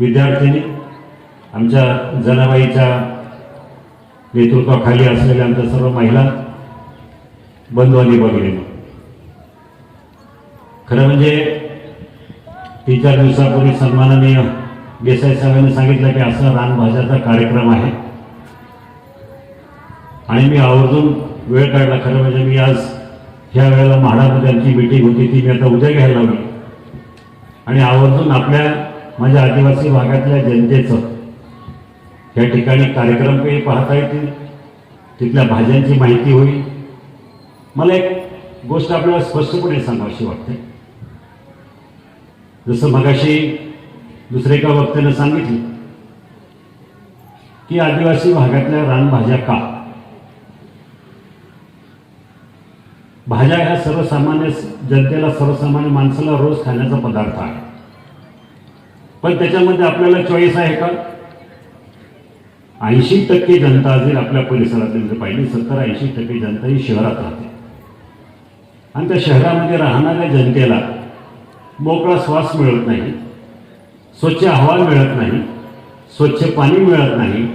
विद्यार्थिनी आमच्या जनाबाईच्या नेतृत्वाखाली असलेल्या आमच्या सर्व महिला बंधू आणि खरं म्हणजे तीन चार दिवसापूर्वी सन्माननीय देसाई साहेबांनी सांगितलं की असा रानभाज्याचा कार्यक्रम आहे. आणि मी आवर्जून वेळ काढला. खरं म्हणजे मी आज ह्या वेळेला म्हाडामध्ये आमची मिटिंग होती. ती मी आता उद्या घ्यायला लावली. आणि आवर्जून आपल्या माझ्या आदिवासी भागातल्या जनतेचं या ठिकाणी कार्यक्रम काही पाहता येतील तिथल्या भाज्यांची माहिती होईल. मला एक गोष्ट आपल्याला स्पष्टपणे सांगावीशी वाटते. जसं मगाशी दुसरे एका वक्त्यानं सांगितलं की आदिवासी भागातल्या रानभाज्या का? भाज्या ह्या सर्वसामान्य जनतेला सर्वसामान्य माणसाला रोज खाण्याचा पदार्थ आहे. पण त्याच्यामध्ये आपल्याला चॉईस आहे का? ऐंशी टक्के जनता जर आपल्या परिसरातील जर पाहिली सत्तर ऐंशी टक्के जनता ही शहरात राहते. आणि त्या शहरामध्ये राहणाऱ्या जनतेला मोकळा श्वास मिळत नाही स्वच्छ हवा मिळत नाही स्वच्छ पाणी मिळत नाही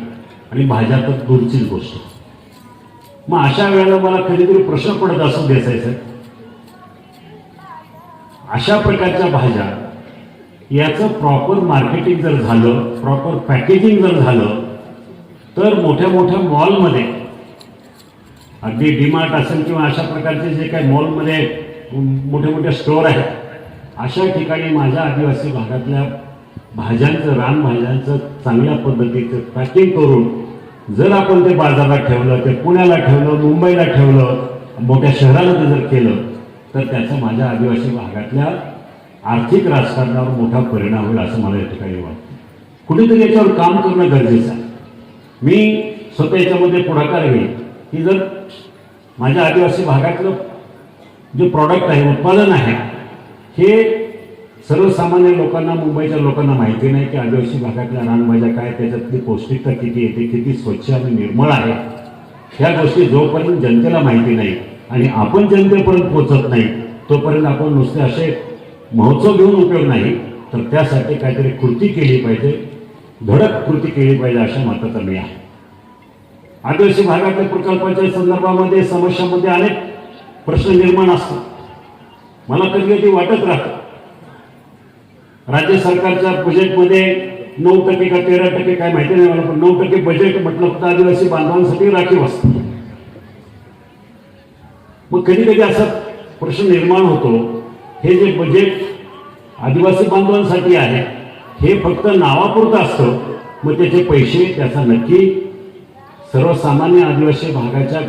आणि भाज्या तर दूरचीच गोष्ट. मग अशा वेळेला मला कधीतरी प्रश्न पडत असून देसायचं अशा प्रकारच्या भाज्या याचं प्रॉपर मार्केटिंग जर झालं प्रॉपर पॅकेजिंग जर झालं तर मोठ्या मोठ्या मॉलमध्ये अगदी डीमार्ट असेल किंवा अशा प्रकारचे जे काही मॉलमध्ये मोठे मोठे स्टोअर आहेत अशा ठिकाणी माझ्या आदिवासी भागातल्या भाज्यांचं रानभाज्यांचं चांगल्या पद्धतीचं पॅकिंग करून जर आपण ते बाजारात ठेवलं ते पुण्याला ठेवलं मुंबईला ठेवलं मोठ्या शहराला ते जर केलं तर त्याचा माझ्या आदिवासी भागातल्या आर्थिक राजकारणावर मोठा परिणाम होईल असं मला या ठिकाणी वाटतं. कुठेतरी याच्यावर काम करणं गरजेचं आहे. मी स्वतः याच्यामध्ये पुढाकार घेईन. की जर माझ्या आदिवासी भागातलं जे प्रॉडक्ट आहे उत्पादन आहे हे सर्वसामान्य लोकांना मुंबईच्या लोकांना माहिती नाही की आदिवासी भागातल्या रानभाज्या काय त्याच्यातली पौष्टिकता किती येते किती स्वच्छ आणि निर्मळ आहे. ह्या गोष्टी जोपर्यंत जनतेला माहिती नाही आणि आपण जनतेपर्यंत पोचत नाही तोपर्यंत आपण नुसते असे महोत्सव घेऊन उपयोग नाही तर त्यासाठी काहीतरी कृती केली पाहिजे धडक कृती केली पाहिजे अशा मताचा मी आहे. आदिवासी भागातल्या प्रकल्पाच्या संदर्भामध्ये समस्यामध्ये अनेक प्रश्न निर्माण असतात. मला कधी कधी वाटत राहतं राज्य सरकारच्या बजेटमध्ये नऊ टक्के का तेरा टक्के काय माहिती नाही मला पण नऊ टक्के बजेट म्हटलं फक्त आदिवासी बांधवांसाठी राखीव असतं. मग कधी कधी असा प्रश्न निर्माण होतो हे जे बजेट आदिवासी बांधवांसाठी आहे हे फक्त नावापुरतं असतं मग त्याचे पैसे त्याचा नक्की सर्वसामान्य आदिवासी भागाच्या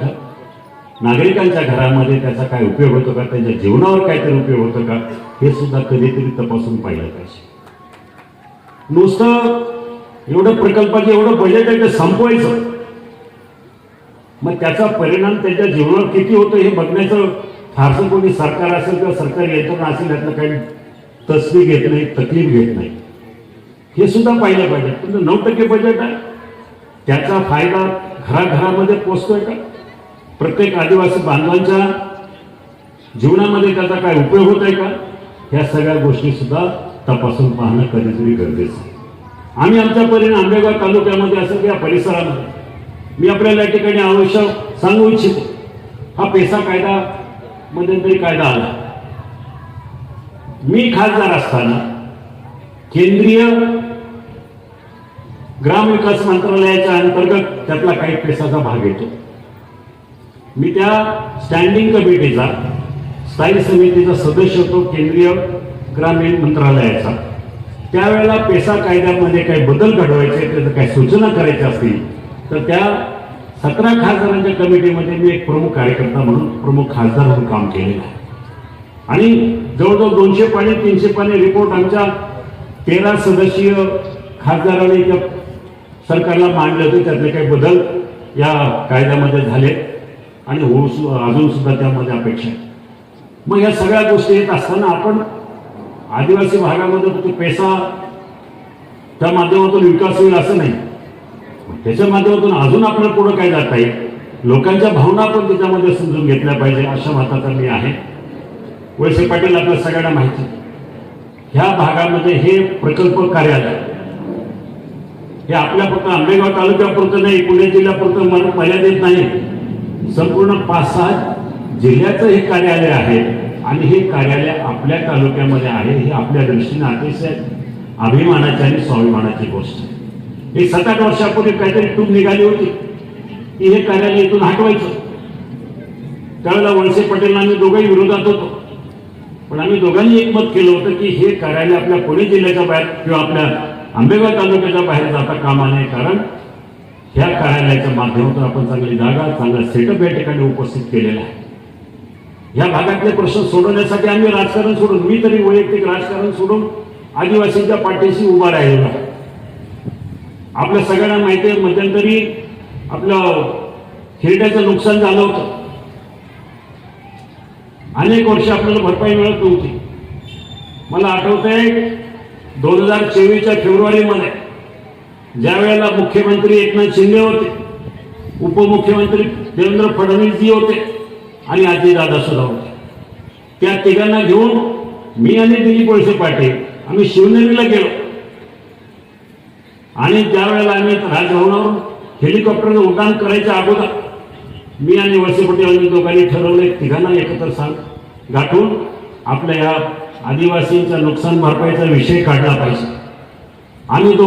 नागरिकांच्या घरामध्ये त्याचा काय उपयोग होतो का? त्यांच्या जीवनावर काहीतरी उपयोग होतो का? हे सुद्धा कधीतरी तपासून पाहिलं पाहिजे. नुसतं एवढं प्रकल्पाचं एवढं बजेट आहे ते संपवायचं. मग त्याचा परिणाम त्यांच्या जीवनावर किती होतो हे बघण्याचं फारसं कोणी सरकार असेल किंवा सरकारी यंत्रणा असेल यातनं काही तस्वीर घेत नाही तकलीफ घेत नाही. हे सुद्धा पाहिलं पाहिजे. तुमचं नऊ टक्के बजेट आहे. त्याचा फायदा घराघरामध्ये पोचतोय का? प्रत्येक आदिवासी बांधवांच्या जीवनामध्ये त्याचा काय उपयोग होत आहे का? ह्या सगळ्या गोष्टी सुद्धा तपासून पाहणं कधीतरी गरजेचं आहे. आम्ही आमच्या परीने आंबेगाव तालुक्यामध्ये असेल या परिसरामध्ये. मी आपल्याला या ठिकाणी आवश्यक सांगू इच्छितो. हा पेसा कायदा मध्यंतरी कायदा आला. मी खासदार असताना केंद्रीय ग्रामविकास मंत्रालयाच्या अंतर्गत त्यातला काही पेसाचा भाग येतो. मी त्या स्टँडिंग कमिटीचा स्थायी समितीचा सदस्य होतो केंद्रीय ग्रामीण मंत्रालयाचा. त्यावेळेला पेसा कायद्यामध्ये काही बदल घडवायचे त्याचं काही सूचना करायच्या असतील तर त्या सतरा खासदारांच्या कमिटीमध्ये मी एक प्रमुख कार्यकर्ता म्हणून प्रमुख खासदार म्हणून काम केलेलं आहे. आणि जवळजवळ दोनशे पाने तीनशे पाने रिपोर्ट आमच्या तेरा सदस्यीय खासदारांनी त्या सरकारला मांडले होते त्यातले काही बदल या कायद्यामध्ये झाले. आणि होऊ सु अजून सुद्धा त्यामध्ये अपेक्षा आहे. मग या सगळ्या गोष्टी येत असताना आपण आदिवासी भागामध्ये तो पैसा त्या माध्यमातून विकास होईल असं नाही. त्याच्या माध्यमातून अजून आपल्याला पुढं काय जाता येईल? लोकांच्या भावना पण त्याच्यामध्ये समजून घेतल्या पाहिजे अशा मताचा मी आहे. वैसे पाटील आपल्या सगळ्यांना माहिती ह्या भागामध्ये हे प्रकल्प कार्यालय हे आपल्या फक्त आंबेगाव तालुक्यापुरतं नाही पुणे जिल्ह्यापुरतं मला मर्यादित नाही. संपूर्ण पाच सहा जिल्ह्याचं हे कार्यालय आहे आणि हे कार्यालय आपल्या तालुक्यामध्ये आहे हे आपल्या दृष्टीने अतिशय अभिमानाची आणि स्वाभिमानाची गोष्ट आहे. एक सात आठ वर्षापूर्वी काहीतरी टूब निघाली होती. की हे कार्यालय इथून हटवायचं. त्यावेळेला वळसे पटेलला आम्ही दोघंही विरोधात होतो. पण आम्ही दोघांनी एकमत केलं होतं की हे कार्यालय आपल्या पुणे जिल्ह्याच्या बाहेर किंवा आपल्या आंबेगाव तालुक्याच्या बाहेर जाता कामा नये. कारण ह्या कार्यालयाच्या माध्यमातून आपण चांगली जागा चांगला सेटअप या ठिकाणी उपस्थित केलेला आहे. या भागातले प्रश्न सोडवण्यासाठी आम्ही राजकारण सोडून मी तरी वैयक्तिक राजकारण सोडून आदिवासींच्या पाठीशी उभा राहिलेला आहे. आपल्या सगळ्यांना माहिती आहे मध्यंतरी आपलं हिरड्याचं नुकसान झालं होतं. अनेक वर्ष आपल्याला भरपाई मिळत नव्हती. मला आठवतंय दोन हजार चोवीसच्या फेब्रुवारीमध्ये ज्या वेळेला मुख्यमंत्री एकनाथ शिंदे होते उपमुख्यमंत्री देवेंद्र फडणवीसजी होते आणि दादा सुद्धा होते. त्या तिघांना घेऊन मी आणि दिलीप वळसे पाटील आम्ही शिवनेरीला गेलो. आणि ज्यावेळेला आम्ही राजभवनावर हेलिकॉप्टरने उड्डाण करायच्या अगोदर मी आणि वळसे पटेल यांनी दोघांनी ठरवले तिघांना एकत्र सांग गाठून आपल्या या आदिवासींच्या नुकसान भरपाईचा विषय काढला पाहिजे. आम्ही